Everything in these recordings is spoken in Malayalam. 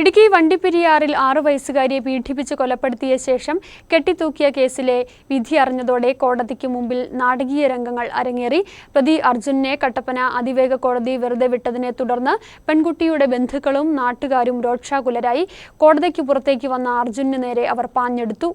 ഇടുക്കി വണ്ടിപ്പെരിയാറിൽ ആറു വയസ്സുകാരിയെ പീഡിപ്പിച്ച് കൊലപ്പെടുത്തിയ ശേഷം കെട്ടിത്തൂക്കിയ കേസിലെ വിധി അറിഞ്ഞതോടെ കോടതിക്ക് മുമ്പിൽ നാടകീയ രംഗങ്ങൾ അരങ്ങേറി. പ്രതി അർജുനെ കട്ടപ്പന അതിവേഗ കോടതി വെറുതെ വിട്ടതിനെ തുടർന്ന് പെൺകുട്ടിയുടെ ബന്ധുക്കളും നാട്ടുകാരും രോക്ഷാകുലരായി. കോടതിക്ക് പുറത്തേക്ക് വന്ന അർജുനു നേരെ അവർ പാഞ്ഞെടുത്തു.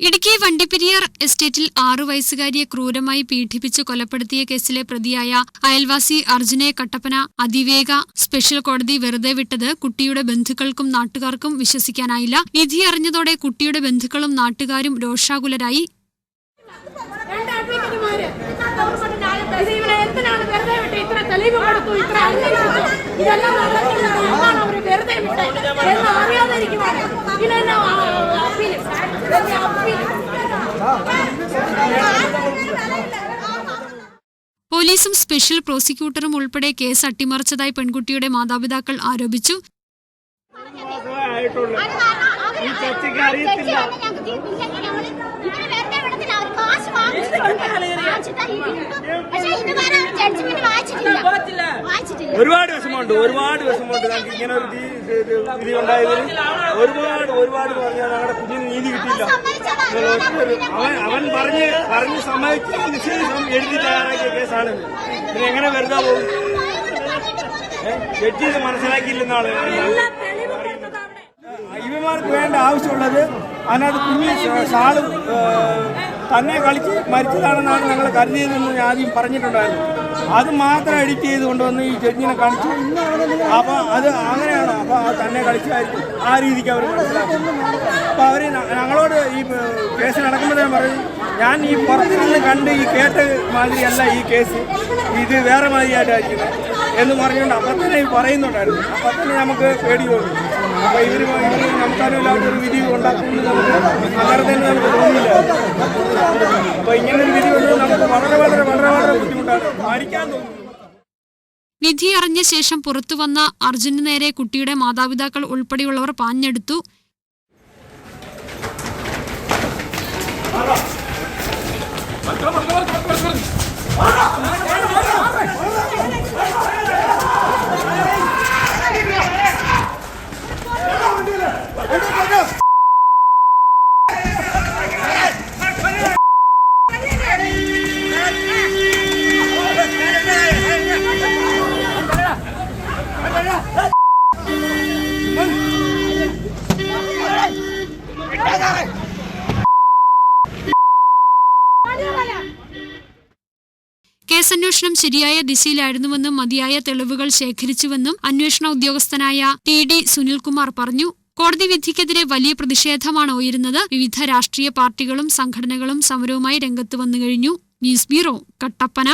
ഇടുക്കി വണ്ടിപ്പെരിയാർ എസ്റ്റേറ്റിൽ ആറു വയസ്സുകാരിയെ ക്രൂരമായി പീഡിപ്പിച്ച് കൊലപ്പെടുത്തിയ കേസിലെ പ്രതിയായ അയൽവാസി അർജുനെ കട്ടപ്പന അതിവേഗ സ്പെഷ്യൽ കോടതി വെറുതെ വിട്ടത് കുട്ടിയുടെ ബന്ധുക്കൾക്കും നാട്ടുകാർക്കും വിശ്വസിക്കാനായില്ല. വിധി അറിഞ്ഞതോടെ കുട്ടിയുടെ ബന്ധുക്കളും നാട്ടുകാരും രോഷാകുലരായി. രണ്ട് വെറുതെ ഇത് പോലീസും സ്പെഷ്യൽ പ്രോസിക്യൂട്ടറും ഉൾപ്പെടെ കേസ് അട്ടിമറിച്ചതായി പെൺകുട്ടിയുടെ മാതാപിതാക്കൾ ആരോപിച്ചു. ഒരുപാട് വിഷമമുണ്ട്. ഒരുപാട് വിഷമമുണ്ട്. ഞങ്ങൾക്ക് ഇങ്ങനെ ഒരു ഇത് ഉണ്ടായത് ഉണ്ടായതിൽ ഒരുപാട് ഒരുപാട് പറഞ്ഞാൽ ഞങ്ങളുടെ കുഞ്ഞിന് നീതി കിട്ടിയില്ല. അവൻ അവൻ പറഞ്ഞ് പറഞ്ഞ് സമ്മതിച്ച് എഴുതി തയ്യാറാക്കിയ കേസാണ്. പിന്നെ എങ്ങനെ വെറുതെ പോകും? ജഡ്ജി ഇത് മനസ്സിലാക്കിയില്ലെന്നാണ് ഇവന്മാർക്ക് വേണ്ട ആവശ്യമുള്ളത് അതിനകത്ത് കുഞ്ഞി ഷാളും തന്നെ കളിച്ച് മരിച്ചതാണെന്നാണ് ഞങ്ങൾ കരുതിയതെന്ന് ഞാൻ ആദ്യം പറഞ്ഞിട്ടുണ്ടായിരുന്നു. അത് മാത്രം എഡിറ്റ് ചെയ്ത് കൊണ്ടുവന്ന് ഈ ജഡ്ജിനെ കാണിച്ചു. അപ്പോൾ അത് അങ്ങനെയാണ്? അപ്പോൾ അത് തന്നെ കളിച്ചായിരിക്കും. ആ രീതിക്ക് അവർ അപ്പോൾ അവർ ഞങ്ങളോട് ഈ കേസ് നടക്കുമ്പോൾ ഞാൻ പറയും ഞാൻ ഈ പുറത്തു നിന്ന് കണ്ട് ഈ കേട്ട് മാതിരിയല്ല ഈ കേസ്. ഇത് വേറെ മാതിരിയായിട്ടായിരിക്കുന്നത് എന്ന് പറഞ്ഞുകൊണ്ട് അപ്പം തന്നെ പറയുന്നുണ്ടായിരുന്നു. അപ്പം തന്നെ നമുക്ക് പേടി തോന്നി. അപ്പോൾ ഇവർ ഇവർ ഒരു വിധി ഉണ്ടാക്കുന്നത് നമുക്ക് അന്നേരം തന്നെ നമുക്ക് വിധി അറിഞ്ഞ ശേഷം പുറത്തുവന്ന അർജുന് നേരെ കുട്ടിയുടെ മാതാപിതാക്കൾ ഉൾപ്പെടെയുള്ളവർ പാഞ്ഞെടുത്തു. കേസന്വേഷണം ശരിയായ ദിശയിലായിരുന്നുവെന്നും മതിയായ തെളിവുകൾ ശേഖരിച്ചുവെന്നും അന്വേഷണ ഉദ്യോഗസ്ഥനായ ടി ഡി സുനിൽകുമാർ പറഞ്ഞു. കോടതി വിധിക്കെതിരെ വലിയ പ്രതിഷേധമാണ് ഉയരുന്നത്. വിവിധ രാഷ്ട്രീയ പാർട്ടികളും സംഘടനകളും സമരവുമായി രംഗത്ത് വന്നു കഴിഞ്ഞു. News bureau Kattappana.